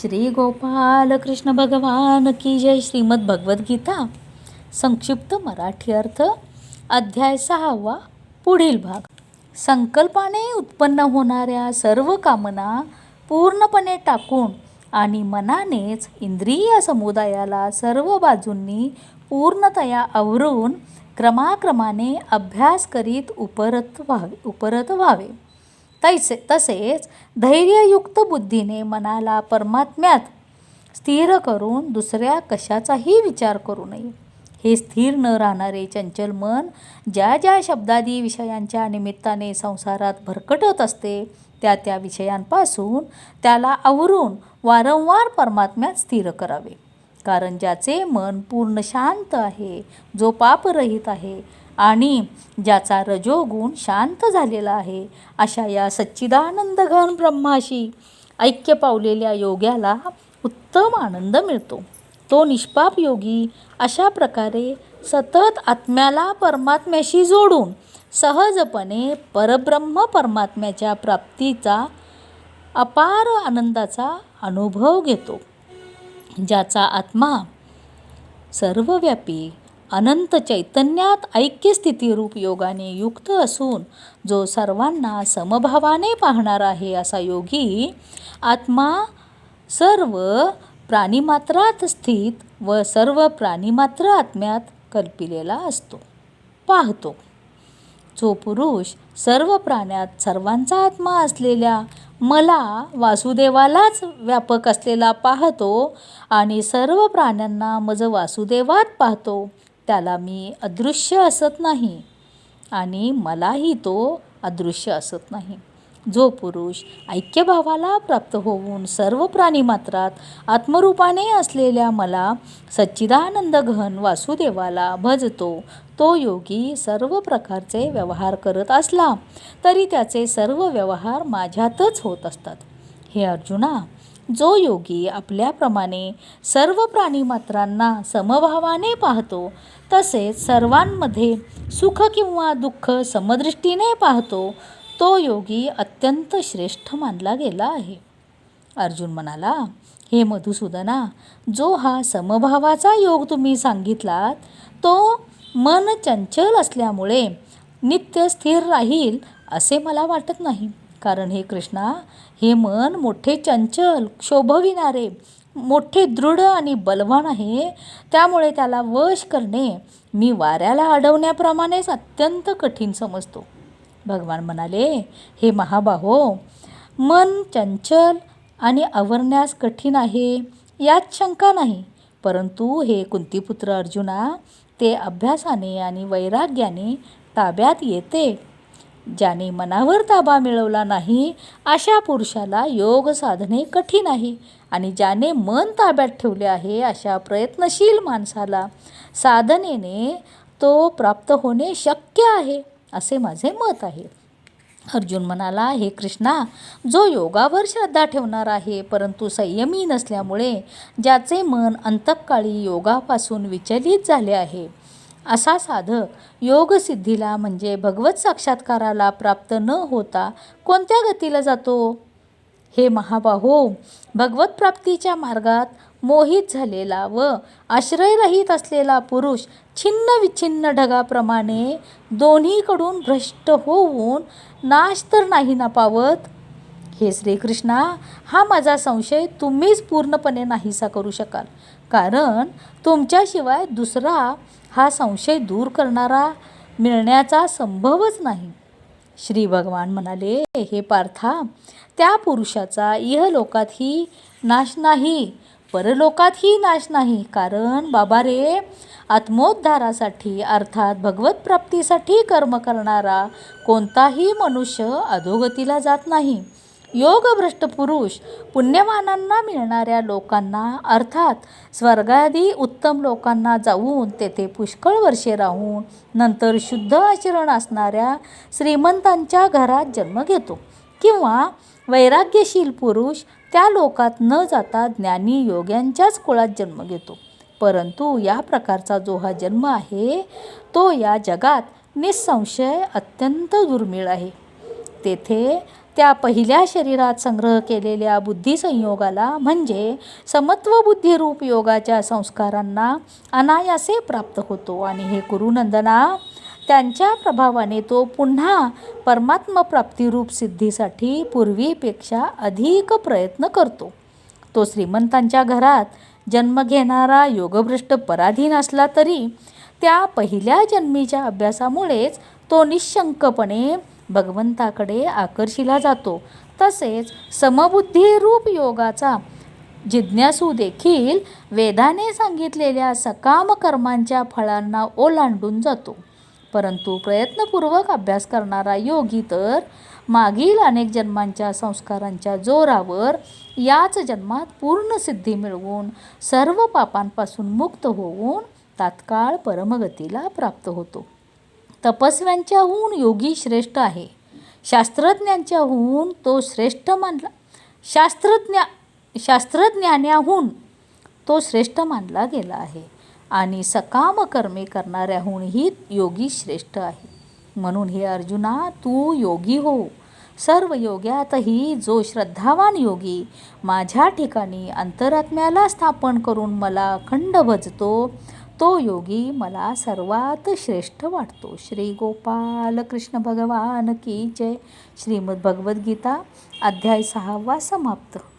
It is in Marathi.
श्री गोपाल कृष्ण भगवान की जय श्रीमद भगवद्गीता संक्षिप्त मराठी अर्थ अध्याय सहावा पुढील भाग. संकल्पाने उत्पन्न होणाऱ्या सर्व कामना पूर्णपणे टाकून आणि मनानेच इंद्रिय समुदायाला सर्व बाजूंनी पूर्णतया आवरून क्रमाक्रमाने अभ्यास करीत उपरत व्हावे उपरत व्हावे. तैसे तसेच धैर्ययुक्त बुद्धीने मनाला परमात्म्यात स्थिर करून दुसऱ्या कशाचाही विचार करू नये. हे स्थिर न राहणारे चंचल मन ज्या ज्या शब्दादी विषयांच्या निमित्ताने संसारात भरकटत असते त्या त्या विषयांपासून त्याला आवरून वारंवार परमात्म्यात स्थिर करावे. कारण ज्याचे मन पूर्ण शांत आहे जो पापरहित आहे आणि ज्याचा रजोगुण शांत झालेला आहे अशा या सच्चिदानंद घन ब्रह्माशी ऐक्य पावलेल्या योग्याला उत्तम आनंद मिळतो. तो निष्पाप योगी अशा प्रकारे सतत आत्म्याला परमात्म्याशी जोडून सहजपणे परब्रह्म परमात्म्याच्या प्राप्तीचा अपार आनंदाचा अनुभव घेतो ज्याचा आत्मा सर्वव्यापी अनंत चैतन्यात ऐक्यस्थितीरूप योगाने युक्त असून जो सर्वांना समभावाने पाहणार आहे असा योगी आत्मा सर्व प्राणीमात्रात स्थित व सर्व प्राणीमात्र आत्म्यात कल्पिलेला असतो पाहतो. जो पुरुष सर्व प्राण्यात सर्वांचा आत्मा असलेल्या मला वासुदेवालाच व्यापक असलेला पाहतो आणि सर्व प्राण्यांना मज वासुदेवात पाहतो त्याला मी अदृश्य असत नाही आणि मलाही तो अदृश्य असत नाही. जो पुरुष ऐक्यभावाला प्राप्त होऊन सर्व प्राणीमात्रात आत्मरूपाने असलेल्या मला सच्चिदानंद घन वासुदेवाला भजतो तो योगी सर्व प्रकारचे व्यवहार करत असला तरी त्याचे सर्व व्यवहार माझ्यातच होत असतात. हे अर्जुना जो योगी आपल्याप्रमाणे सर्व प्राणीमात्रांना समभावाने पाहतो तसेच सर्वांमध्ये सुख किंवा दुःख समदृष्टीने पाहतो तो योगी अत्यंत श्रेष्ठ मानला गेला आहे. अर्जुन म्हणाला हे मधुसूदना जो हा समभावाचा योग तुम्ही सांगितलात तो मन चंचल असल्यामुळे नित्य स्थिर राहील असे मला वाटत नाही. कारण हे कृष्णा हे मन मोठे चंचल शोभविणारे मोठे दृढ आणि बलवान आहे. त्यामुळे त्याला वश करणे मी वाऱ्याला अडवण्याप्रमाणेच अत्यंत कठीण समजतो. भगवान म्हणाले हे महाबाहो मन चंचल आणि आवरण्यास कठीण आहे यात शंका नाही. परंतु हे कुंतीपुत्र अर्जुना ते अभ्यासाने आणि वैराग्याने ताब्यात येते. ज्याने मनावर ताबा मिळवला नाही अशा पुरुषाला योग साधणे कठीण आहे आणि ज्याने मन ताब्यात ठेवले आहे अशा प्रयत्नशील माणसाला साधनेने तो प्राप्त होणे शक्य आहे असे माझे मत आहे. अर्जुन म्हणाला हे कृष्णा जो योगावर श्रद्धा ठेवणार आहे परंतु संयमी नसल्यामुळे ज्याचे मन अंतकाळी योगापासून विचलित झाले आहे असा साधक योगसिद्धीला म्हणजे भगवत साक्षात्काराला प्राप्त न होता कोणत्या गतीला जातो? हे महाबाहो भगवत प्राप्तीच्या मार्गात मोहित झालेला व आश्रयरहित असलेला पुरुष छिन्न विच्छिन्न ढगाप्रमाणे दोन्हीकडून भ्रष्ट होऊन नाश तर नाही ना पावत? हे श्रीकृष्णा हा माझा संशय तुम्हीच पूर्णपणे नाहीसा करू शकाल. कारण तुमच्याशिवाय दुसरा हा संशय दूर करणारा मिळण्याचा संभवच नाही. श्री भगवान म्हणाले हे पार्था त्या पुरुषाचा इहलोकातही नाश नाही परलोकातही नाश नाही कारण बाबा रे आत्मोद्धारासाठी अर्थात भगवत प्राप्तीसाठी कर्म करणारा कोणताही मनुष्य अधोगतीला जात नाही. योगभ्रष्ट पुरुष पुण्यवानांना मिळणाऱ्या लोकांना अर्थात स्वर्गादी उत्तम लोकांना जाऊन तेथे पुष्कळ वर्षे राहून नंतर शुद्ध आचरण असणाऱ्या श्रीमंतांच्या घरात जन्म घेतो. किंवा वैराग्यशील पुरुष त्या लोकात न जाता ज्ञानी योग्यांच्याच कुळात जन्म घेतो. परंतु या प्रकारचा जो हा जन्म आहे तो या जगात निसंशय अत्यंत दुर्मिळ आहे. तेथे त्या पहिल्या शरीरात संग्रह केलेल्या बुद्धिसंयोगाला म्हणजे समत्व बुद्धिरूप योगाच्या संस्कारांना अनायासे प्राप्त होतो. आणि हे गुरुनंदना त्यांच्या प्रभावाने तो पुन्हा परमात्मप्राप्तिरूप सिद्धीसाठी पूर्वीपेक्षा अधिक प्रयत्न करतो. तो श्रीमंतांच्या घरात जन्म घेणारा योगभ्रष्ट पराधीन असला तरी त्या पहिल्या जन्मीच्या अभ्यासामुळेच तो निशंकपणे भगवंताकडे आकर्षिला जातो. तसेच समबुद्धीरूप योगाचा जिज्ञासू देखील वेदाने सांगितलेल्या सकाम कर्मांच्या फळांना ओलांडून जातो. परंतु प्रयत्नपूर्वक अभ्यास करणारा योगी तर मागील अनेक जन्मांच्या संस्कारांच्या जोरावर याच जन्मात पूर्ण सिद्धी मिळवून सर्व पापांपासून मुक्त होऊन तात्काळ परमगतीला प्राप्त होतो. तपस्व्यांच्याहून योगी श्रेष्ठ आहे. शास्त्रज्ञांच्याहून तो श्रेष्ठ मानला शास्त्रज्ञा शास्त्रज्ञान्याहून तो श्रेष्ठ मानला गेला आहे आणि सकाम कर्मे करणाऱ्याहूनही योगी श्रेष्ठ आहे. म्हणून हे अर्जुना तू योगी हो. सर्व योग्यातही जो श्रद्धावान योगी माझ्या ठिकाणी अंतरात्म्याला स्थापन करून मला अखंड भजतो तो योगी मला सर्वात श्रेष्ठ वाटतो. श्री गोपाल कृष्ण भगवान की जय. श्रीमद भगवद्गीता अध्याय सहावा समाप्त.